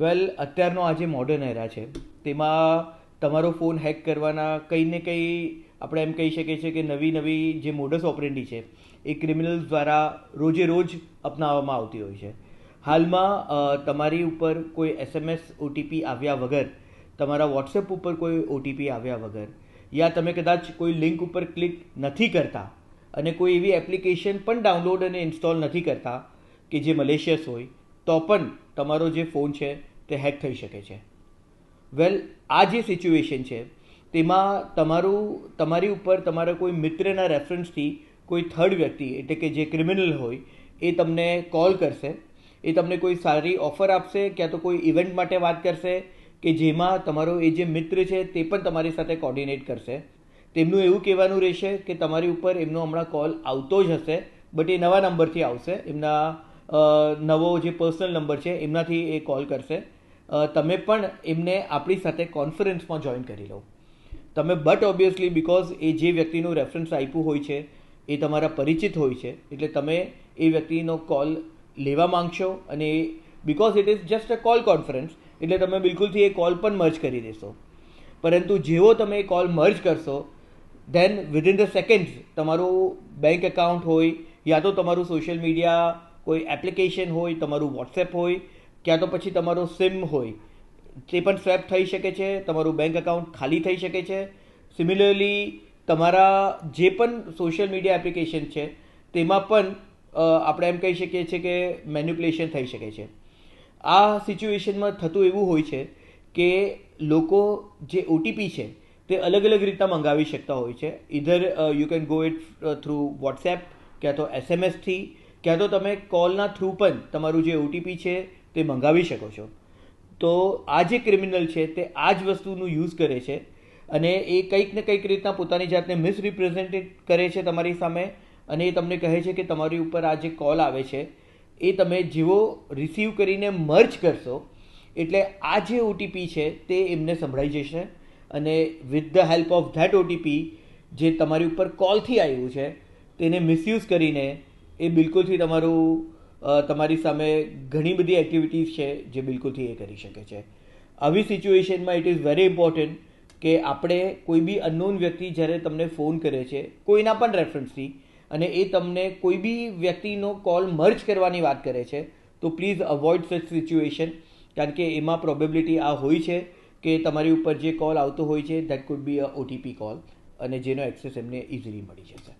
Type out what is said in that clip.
વેલ અત્યારનો આ જે મોડર્ન એરા છે, તેમાં તમારો ફોન હેક કરવાના કંઈ ને કંઈ આપણે એમ કહી શકીએ છીએ કે નવી નવી જે મોડસ ઓપરેન્ડી છે, એ ક્રિમિનલ્સ દ્વારા રોજે રોજ અપનાવવામાં આવતી હોય છે. હાલમાં તમારી ઉપર કોઈ એસએમએસ ઓટીપી આવ્યા વગર, તમારા વોટ્સએપ ઉપર કોઈ ઓટીપી આવ્યા વગર, યા તમે કદાચ કોઈ લિંક ઉપર ક્લિક નથી કરતા અને કોઈ એવી એપ્લિકેશન પણ ડાઉનલોડ અને ઇન્સ્ટોલ નથી કરતા કે જે મલેશિયસ હોય, તો પણ તમારો જે ફોન છે તે હેક થઈ શકે છે. વેલ, આ જે સિચ્યુએશન છે, તેમાં તમારું, તમારી ઉપર તમારા કોઈ મિત્રના રેફરન્સથી કોઈ થર્ડ વ્યક્તિ, એટલે કે જે ક્રિમિનલ હોય, એ તમને કોલ કરશે, એ તમને કોઈ સારી ઓફર આપશે, ક્યાં તો કોઈ ઇવેન્ટ માટે વાત કરશે, કે જેમાં તમારો એ જે મિત્ર છે તે પણ તમારી સાથે કોર્ડિનેટ કરશે. તેમનું એવું કહેવાનું રહેશે કે તમારી ઉપર એમનો હમણાં કોલ આવતો જ હશે, બટ એ નવા નંબરથી આવશે, એમના નવો જે પર્સનલ નંબર છે, એમનાથી એ કોલ કરશે. તમે પણ એમને આપણી સાથે કોન્ફરન્સમાં જોઈન કરી લો. તમે બટ ઓબ્વિયસલી બિકોઝ એ જે વ્યક્તિનું રેફરન્સ આપ્યું હોય છે, એ તમારા પરિચિત હોય છે, એટલે તમે એ વ્યક્તિનો કોલ લેવા માંગશો અને because it is just a call conference એટલે તમે બિલકુલથી એ કોલ પણ મર્જ કરી દેશો. પરંતુ જેવો તમે એ કોલ મર્જ કરશો ધેન વિધિન ધ સેકન્ડ્સ તમારું બેંક એકાઉન્ટ હોય, યા તો તમારું સોશિયલ મીડિયા કોઈ એપ્લિકેશન હોય, તમારું વોટ્સએપ હોય, ક્યાં તો પછી તમારો સિમ હોય. તે પણ સ્વેપ થઈ શકે છે, તમારું બેંક એકાઉન્ટ ખાલી થઈ શકે છે. સિમિલરલી તમારા જે પણ સોશિયલ મીડિયા એપ્લિકેશન છે, તેમાં પણ આપણે એમ કહી શકીએ છીએ કે મેન્યુપ્યુલેશન થઈ શકે છે. આ સિચ્યુએશનમાં થતું એવું હોય છે કે લોકો જે ઓટીપી છે, તે અલગ અલગ રીતના મંગાવી શકતા હોય છે. Either you can go it through WhatsApp ક્યાં તો એસએમએસથી ક્યાં તો તમે કોલના થ્રુ પણ તમારું જે ઓટીપી છે તે મંગાવી શકો છો. તો આ જે ક્રિમિનલ છે તે આ જ વસ્તુનું યુઝ કરે છે અને એ કંઈક ને કંઈક રીતના પોતાની જાતને મિસરિપ્રેઝેન્ટેડ કરે છે તમારી સામે અને એ તમને કહે છે કે તમારી ઉપર આ જે કોલ આવે છે એ તમે જેવો રિસીવ કરીને મર્જ કરશો એટલે આ જે ઓટીપી છે તે એમને સંભળાઈ જશે અને with the help of that OTP જે તમારી ઉપર કોલથી આવ્યું છે તેને મિસયુઝ કરીને એ બિલકુલથી તમારું તમારી સામે ઘણી બધી એક્ટિવિટીઝ છે જે બિલકુલથી એ કરી શકે છે. આવી સિચ્યુએશનમાં ઇટ ઇઝ વેરી ઇમ્પોર્ટન્ટ કે આપણે કોઈ બી અનનોન વ્યક્તિ જ્યારે તમને ફોન કરે છે, કોઈના પણ રેફરન્સથી અને એ તમને કોઈ બી વ્યક્તિનો કોલ મર્જ કરવાની વાત કરે છે, તો પ્લીઝ અવોઇડ સચ સિચ્યુએશન કારણ કે એમાં પ્રોબેબિલિટી આ હોય છે કે તમારી ઉપર જે કોલ આવતો હોય છે that could be a OTP call અને જેનો એક્સેસ એમને ઇઝીલી મળી જશે.